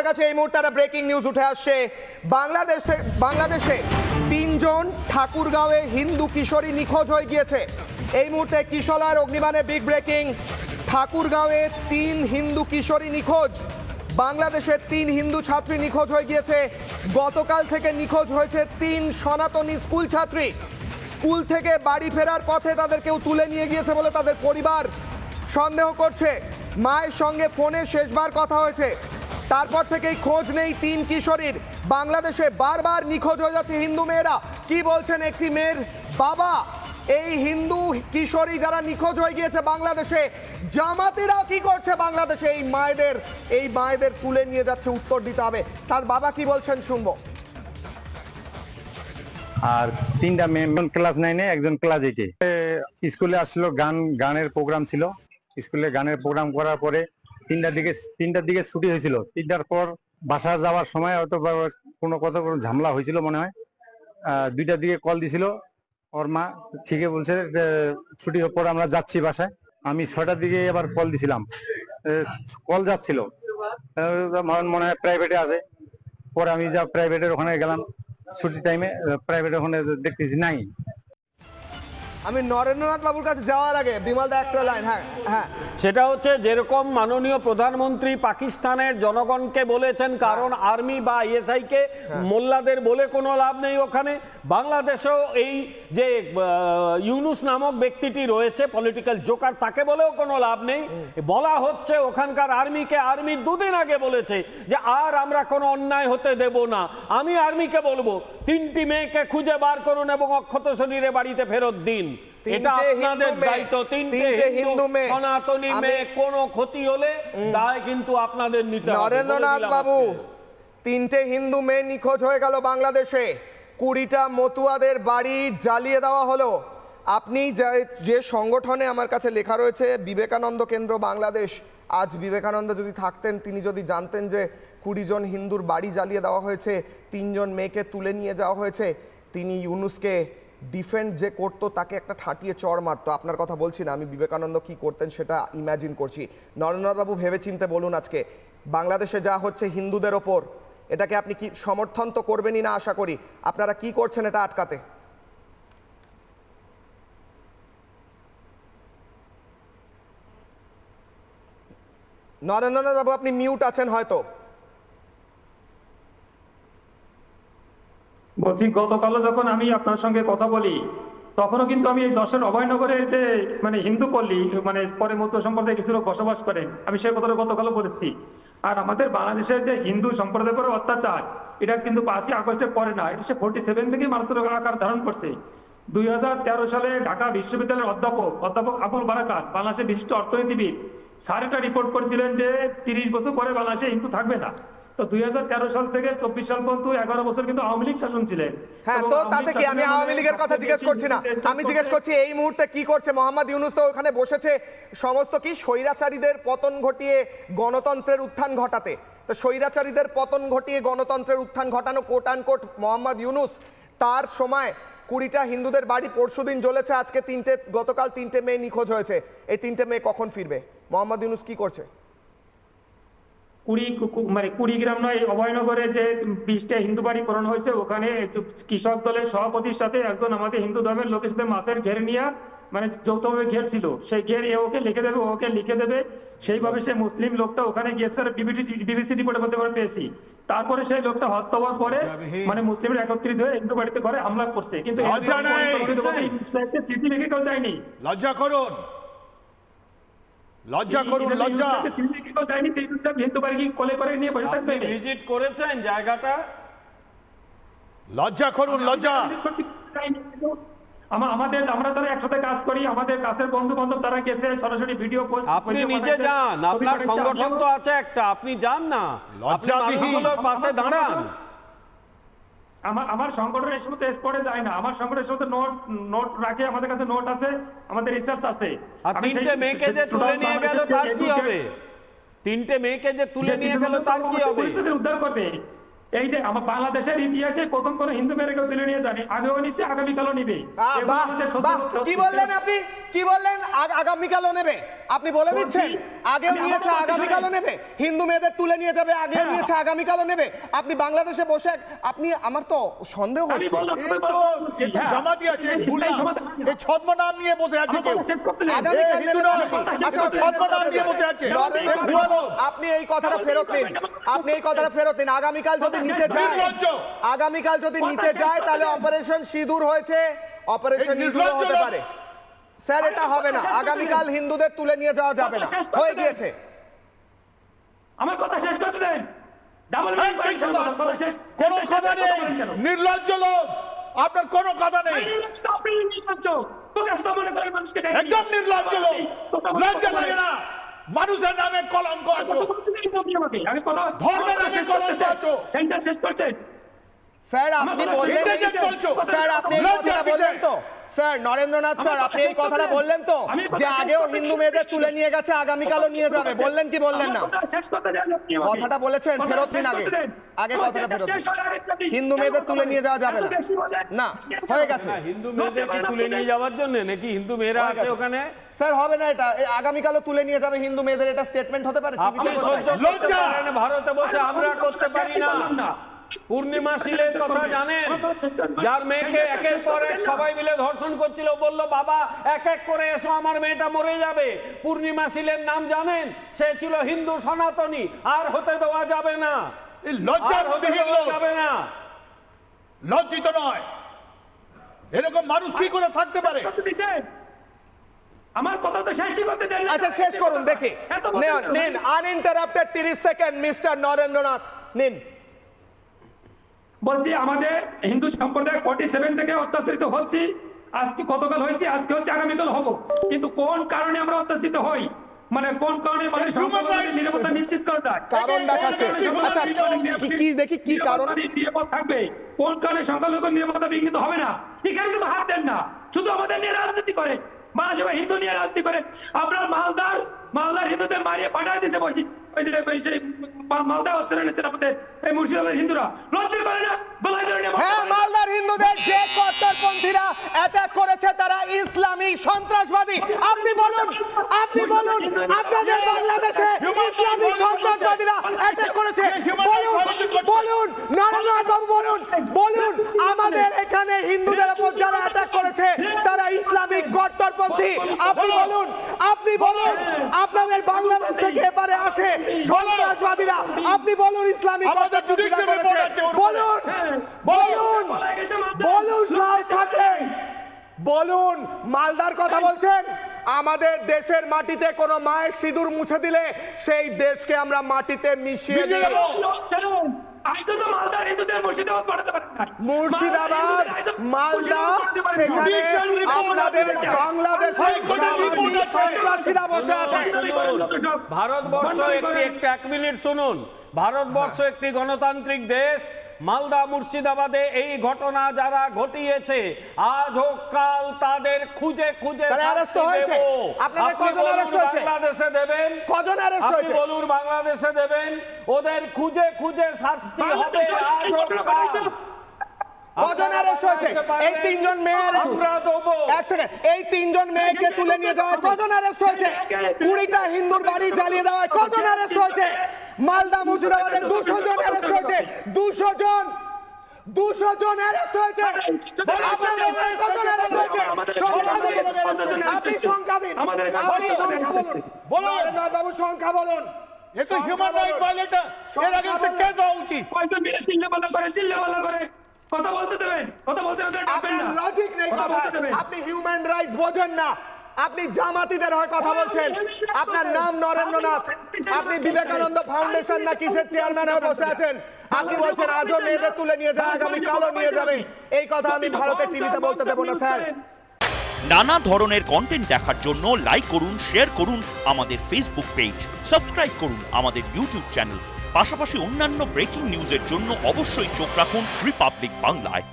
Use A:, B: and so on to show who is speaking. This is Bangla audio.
A: এই মুহূর্তে একটা ব্রেকিং নিউজ উঠে আসছে। বাংলাদেশ, বাংলাদেশে তিনজন ঠাকুরগাঁওয়ে হিন্দু কিশোরী নিখোঁজ হয়ে গিয়েছে। এই মুহূর্তে কিশোলার অগ্নিবাণে বিগ ব্রেকিং ঠাকুরগাঁওয়ে তিন হিন্দু কিশোরী তিন হিন্দু ছাত্রী নিখোঁজ হয়ে গিয়েছে। গতকাল থেকে নিখোঁজ হয়েছে তিন সনাতনী স্কুল ছাত্রী। স্কুল থেকে বাড়ি ফেরার পথে তাদের কেউ তুলে নিয়ে গিয়েছে বলে তাদের পরিবার সন্দেহ করছে। মায়ের সঙ্গে ফোনে শেষবার কথা হয়েছে। তারপর থেকেই খোঁজ নেই তিন কিশোরীর। বাংলাদেশে বারবার নিখোঁজ হয়ে যাচ্ছে হিন্দু মেয়েরা। কি বলছেন একটি মেয়ের বাবা? এই হিন্দু কিশোরী যারা নিখোঁজ হয়ে গিয়েছে বাংলাদেশে, জামাতিরা কি করছে বাংলাদেশে? এই মায়েদের এই মায়েদের তুলে নিয়ে যাচ্ছে উত্তর দিতে হবে। তার বাবা কি বলছেন শুনব।
B: আর তিনটা মেয়ে ক্লাস নাইনে, একজন ক্লাস এইটে। স্কুলে আসলো, গান, গানের প্রোগ্রাম ছিল। স্কুলে গানের প্রোগ্রাম করার পরে তিনটার দিকে তিনটার দিকে ছুটি হয়েছিল। তিনটার পর বাসা যাওয়ার সময় হয়তো কোনো কত কোনো ঝামেলা হয়েছিল মনে হয়। দুইটার দিকে কল দিছিল ওর মা, ঠিকই বলছে ছুটি পর আমরা যাচ্ছি বাসায়। আমি ছয়টার দিকে আবার কল দিছিলাম। কল যাচ্ছিল। মনে হয় প্রাইভেটে আছে। পরে আমি যা প্রাইভেটের ওখানে গেলাম ছুটি টাইমে প্রাইভেট ওখানে দেখতেছি নাই।
A: আমি নরেন্দ্রনাথ বাবুর কাছে যাওয়ার আগে বিমল দা একটা লাইন হ্যাঁ হ্যাঁ।
C: সেটা হচ্ছে যেরকম মাননীয় প্রধানমন্ত্রী পাকিস্তানের জনগণকে বলেছেন কারণ আর্মি বা আইএসআই কে মোল্লাদের বলে কোনো লাভ নেই ওখানে। বাংলাদেশেও এই যে ইউনুস নামক ব্যক্তিটি রয়েছে পলিটিক্যাল জোকার তাকে বলেও কোনো লাভ নেই। বলা হচ্ছে ওখানকার আর্মিকে আর্মি দুদিন আগে বলেছে যে আর আমরা কোনো অন্যায় হতে দেব না। আমি আর্মিকে বলব তিনটি মেয়েকে খুঁজে বার করুন এবং অক্ষত শরীরে বাড়িতে ফেরত দিন। এটা আপনাদের দায়িত্ব। তিনটে
A: হিন্দু মেয়ে।
C: সনাতনী মেয়ে কোনো ক্ষতি হলে দায় কিন্তু আপনাদের নিতে
A: নরেন্দ্রনাথ বাবু তিনটে হিন্দু মেয়ে নিখোঁজ হয়ে গেল বাংলাদেশে। কুড়িটা মতুয়াদের বাড়ি জ্বালিয়ে দেওয়া হলো। আপনি যা- যে সংগঠনে আমার কাছে লেখা রয়েছে বিবেকানন্দ কেন্দ্র বাংলাদেশ আজ বিবেকানন্দ যদি থাকতেন তিনি যদি জানতেন যে কুড়ি জন হিন্দুর বাড়ি জ্বালিয়ে দেওয়া হয়েছে তিনজন মেয়েকে তুলে নিয়ে যাওয়া হয়েছে তিনি ইউনুসকে ডিফেন্ড যে করতো, তাকে একটা ঠাটিয়ে চড় মারতো। আপনার কথা বলছি না, আমি বিবেকানন্দ কি করতেন সেটা ইমাজিন করছি। নরেন্দ্রনাথবাবু ভেবে চিনতে বলুন আজকে, বাংলাদেশে যা হচ্ছে হিন্দুদের ওপর, এটাকে আপনি কি সমর্থন তো করবেনই না আশা করি? আপনারা কি করছেন এটা আটকাতে? নরেন্দ্রনাথ বাবু আপনি মিউট আছেন হয়তো।
D: বলছি, গতকালও যখন আমি আপনার সঙ্গে কথা বলি, তখনও কিন্তু আমি এই যশোর অভয়নগরের যে মানে হিন্দু পল্লী মানে পরে মধ্য সম্প্রদায় কিছু লোক বসবাস করেন, আমি সেই কথাটা গতকালও বলেছি। আর আমাদের বাংলাদেশের যে হিন্দু সম্প্রদায়ের উপর অত্যাচার, এটা কিন্তু পাঁচই আগস্টে পরে না, এটা সে ফোর্টি সেভেন থেকে মারাত্মক আকার ধারণ করছে। দুই হাজার তেরো সালে ঢাকা বিশ্ববিদ্যালয়ের অধ্যাপক অধ্যাপক আবুল বারাকাত, বাংলাদেশের বিশিষ্ট অর্থনীতিবিদ, স্যার এটা রিপোর্ট করেছিলেন যে তিরিশ বছর পরে বাংলাদেশে হিন্দু থাকবে না। তো দুই সাল থেকে চব্বিশ সাল পর্যন্ত এগারো বছর কিন্তু আওয়ামী লীগ শাসন ছিলেন
A: হ্যাঁ তো তাতে কি আমি আওয়ামী লীগের কথা জিজ্ঞেস করছি না? আমি জিজ্ঞেস করছি এই মুহূর্তে কি করছে? মোহাম্মদ ইউনুস তো ওখানে বসেছে। সমস্ত কি স্বৈরাচারীদের পতন ঘটিয়ে গণতন্ত্রের উত্থান ঘটাতে? তো স্বৈরাচারীদের পতন ঘটিয়ে গণতন্ত্রের উত্থান ঘটানো quote unquote Mohammad Yunus তার সময় কুড়িটা হিন্দুদের বাড়ি পরশুদিন জ্বলেছে। আজকে তিনটে গতকাল তিনটে মেয়ে নিখোঁজ হয়েছে। এই তিনটে মেয়ে কখন ফিরবে? মোহাম্মদ ইউনুস কি করছে?
D: কুড়ি মানে কুড়িগ্রাম নয় অভয়নগরে যে বিশটা হিন্দু বাড়ি পূরণ হয়েছে ওখানে কৃষক দলের সভাপতির সাথে একজন আমাদের হিন্দু ধর্মের লোকের সাথে মাছের ঘের নিয়ে মানে যৌথভাবে ঘের ছিল। সেই ঘের এ ওকে লিখে দেবে ওকে লিখে দেবে। সেইভাবে সে মুসলিম লোকটা ওখানে গিয়েছে আর বিবিটি বিবিসি রিপোর্টের মধ্যে আমরা পেয়েছি। তারপরে সেই লোকটা হত্যা হওয়ার পরে মানে মুসলিমরা একত্রিত হয়ে হিন্দু বাড়িতে ঘরে হামলা করছে। কিন্তু চিঠি লিখে কেউ যায়নি।
E: লজ্জা করুন। লজ্জা করুন লজ্জা।
C: ভিজিট করেছেন জায়গাটা?
E: লজ্জা করুন লজ্জা।
D: আমাদের আমরা যারা একসাথে কাজ করি আমাদের কাছের বন্ধু বান্ধব তারা গেছে সরাসরি ভিডিও পোস্ট
C: আপনি নিজে যান আপনার সংগঠন তো আছে একটা আপনি যান না। আপনি মানুষগুলোর পাশে দাঁড়ান।
D: আমার আমার সংগঠন এই সমস্ত স্পটে যায় না। আমার সংগঠন সমস্ত নোট নোট রাখে আমাদের কাছে নোট আছে আমাদের রিসার্চ আছে।
C: আর তিনটে মেয়েকে যে তুলে নিয়ে গেল তার কি হবে? তিনটে মেয়েকে যে তুলে নিয়ে গেল তার কি হবে?
D: পরিস্থিতি উদ্ধার করবে। এই যে আমার বাংলাদেশের ইতিহাসে প্রথম কোন হিন্দু মেয়েকে তুলে নিয়ে জানি আগেও আগামীকালও নিবে। আমাদের সত্য
A: বাহ
D: সত্য-
A: কি বললেন আপনি? কি বললেন? আগামীকালও নেবে। আপনি বলে দিচ্ছেন? আগেও নিয়েছে আগামীকালও নেবে। হিন্দু মেয়েদের তুলে নিয়ে যাবে আগেও
D: হ্যাঁ।
A: নিয়েছে আগামীকালও নেবে। আপনি বাংলাদেশে বসে আপনি আমার তো সন্দেহ হচ্ছে।
D: হ্যাঁ।
E: জামাতি আছে
D: এই
E: ভুল
D: ইসলামী
E: না।
D: সমাজ-
E: এই ছদ্মনাম নিয়ে বসে আছে কেউ? আচ্ছা।
A: আপনি এই কথাটা ফেরত নিন। আপনি এই কথাটা ফেরত নিন। আগামীকাল যদি নিতে যায় আগামীকাল যদি নিতে যায় তাহলে অপারেশন সিঁদুর হয়েছে। অপারেশন
E: নির্লজ্জ
A: হতে পারে। স্যার এটা হবে না। আগামীকাল হিন্দুদের তুলে নিয়ে যাওয়া যাবে না। হয়ে গিয়েছে।
D: আমার কথা শেষ করতে দেন।
E: কোনো কথা নেই। নির্লজ্জ লোক। আপনার কোনো কথা নেই।
D: মনে
E: একদম নির্লজ্জ লোক। লজ্জা লাগে না। মানুষের নামে কলঙ্ক আছো। ধর্মের নামে
D: শেষ
E: কলঙ্ক
D: করতে
E: আছো।
D: সেন্টার শেষ করছেন
A: স্যার আপনি
D: কথা
A: বললেন
D: শুনতে
E: ইন্টেলিজেন্ট বলছো।
A: স্যার আপনি কথাটা বললেন তো। স্যার নরেন্দ্রনাথ স্যার আপনি এই কথাটা বললেন তো? যে আগেও হিন্দু মেয়েদের তুলে নিয়ে গেছে আগামীকালও নিয়ে যাবে। বললেন কি বললেন না। কথাটা বলেছেন, ফেরত দিন আগে। আগে কথাটা ফেরত হিন্দু মেয়েদের তুলে নিয়ে যাওয়া যাবে না। না, হয়ে গেছে।
C: হিন্দু মেয়েদের কি তুলে নিয়ে যাওয়ার জন্য? নাকি হিন্দু মেয়েরা আছে ওখানে?
A: স্যার হবে না এটা। আগামীকালও তুলে নিয়ে যাবে হিন্দু মেয়েদের এটা স্টেটমেন্ট হতে পারে
C: আপনি সহ্য করতে পারেন ভারতে বসে আমরা করতে পারি না। পূর্ণিমা শীলের কথা জানেন? যার মেয়েকে একের পর এক সবাই মিলে ধর্ষণ করছিল বলল বাবা এক এক করে এসো আমার মেয়েটা মরে যাবে। পূর্ণিমা শীলের নাম জানেন? সে ছিল হিন্দু সনাতনী আর হতে দেওয়া যাবে না।
E: লজ্জার
C: হতে
E: বিহীন
C: দেওয়া
E: লোক।
C: যাবে না।
E: লজ্জিত নয়। এরকম মানুষ কি করে থাকতে পারে?
D: আমার কথা তো শেষই করতে দেন না।
A: আচ্ছা শেষ করুন দেখি। নেন। Uninterrupted 30 second mister Narendranath. নিন।
D: বলছি আমাদের হিন্দু সম্প্রদায় ফর্টি সেভেন থেকে অত্যাচারিত হচ্ছি। আজকে গতকাল হয়েছে আজকে হচ্ছে আগামীকাল হব। কিন্তু কোন কারণে আমরা অত্যাচারিত হই? মানে কোন কারণে মানে
E: rights-
D: নিরাপত্তা নিশ্চিত করা যায়?
A: কারণ দেখাচ্ছে। আচ্ছা কি- দেখি কি কারণ?
D: নিরাপদ থাকবে। কোন কারণে সংখ্যালঘু নিরাপত্তা বিঘ্নিত হবে না? এখানে কিন্তু হাত দেন না। শুধু আমাদের নিয়ে রাজনীতি করে। বাংলাদেশে হিন্দু নিয়ে রাজনীতি করে। আপনার মালদার মালদার হিন্দুদের মারিয়ে পাঠায় দিছে বসি ওই যে সেই মালদা অস্ত্র নিচ্ছেন এই মুর্শিদাবাদের হিন্দুরা লজ্জা করে না? গলায় ধরে
A: হ্যাঁ মালদার হিন্দুদের যে কট্টরপন্থীরা অ্যাটাক করেছে তারা ইসলামী সন্ত্রাসবাদী। আপনি বলুন আপনি বলুন আপনাদের বাংলাদেশে ইসলামী সন্ত্রাসবাদীরা অ্যাটাক করেছে। বলুন বলুন বাবু বলুন বলুন আমাদের এখানে হিন্দুদের উপর যারা অ্যাটাক করেছে তারা ইসলামিক কট্টরপন্থী আপনি বলুন আপনি বলুন আপনাদের বাংলাদেশ থেকে এবারে আসে সন্ত্রাসবাদীরা। আপনি বলুন ইসলামিক করেছে।
E: উপরে।
A: বলুন। বলুন বলুন মালদার কথা বলছেন? আমাদের দেশের মাটিতে কোন মায়ের সিঁদুর মুছে দিলে সেই দেশকে আমরা মাটিতে মিশিয়ে দেব।
D: মুর্শিদাবাদ
A: মালদা সেখানে আপনাদের। বাংলাদেশের
E: আছে।
A: সন্ত্রাসীরা বসে আছে।
C: ভারতবর্ষ একটি একটি এক মিনিট শুনুন। ভারতবর্ষ একটি গণতান্ত্রিক দেশ। মালদা মুর্শিদাবাদে এই ঘটনা যারা ঘটিয়েছে আজ হোক কাল তাদের খুঁজে খুঁজে? বাংলাদেশে দেবেন?
A: কজন
C: আপনি বলুন বাংলাদেশে দেবেন? ওদের খুঁজে খুঁজে শাস্তি হবে আজ হোক কাল।
A: কজন অ্যারেস্ট হয়েছে? এই তিনজন মেয়ের
C: আমরা দেবো।
A: এক সেকেন্ড এই তিনজন মেয়েকে তুলে নিয়ে যাওয়ায় কজন অ্যারেস্ট হয়েছে? কুড়িটা হিন্দুর বাড়ি জ্বালিয়ে দেওয়ায় কজন অ্যারেস্ট হয়েছে? মালদা মুর্শিদাবাদের দুশো জন অ্যারেস্ট হয়েছে। দুশো জন দুশো জন অ্যারেস্ট হয়েছে। আপনি সংখ্যা দিন। আপনি সংখ্যা বলুন।
E: বলুন।
A: বাবু সংখ্যা বলুন।
E: এ হিউম্যান রাইট ভায়োলেটর এর আগে হচ্ছে দেওয়া উচিত?
D: কয়েকজন মিলে চিল্লাপাল্লা করে চিল্লাপাল্লা করে। কথা বলতে দেবেন। কথা বলতে দেবেন
A: লজিক নেই
D: কথা
A: কথা।
D: বলতে দেবেন।
A: আপনি হিউম্যান রাইটস বোঝেন না। আপনি জামাতিদের হয়ে কথা বলছেন। আপনার নাম নরেন্দ্রনাথ। আপনি বিবেকানন্দ ফাউন্ডেশন না কিসের চেয়ারম্যান হয়ে বসে আছেন? আপনি বলছেন আজও মেয়েদের তুলে নিয়ে যায়, আগামী কালও নিয়ে যাবে। এই কথা আমি ভারতের টিভিতে বলতে দেবো না, স্যার।
F: নানা ধরনের কন্টেন্ট দেখার জন্য লাইক করুন শেয়ার করুন আমাদের ফেসবুক পেজ সাবস্ক্রাইব করুন আমাদের ইউটিউব চ্যানেল পাশাপাশি অন্যান্য ব্রেকিং নিউজের জন্য অবশ্যই চোখ রাখুন রিপাবলিক বাংলায়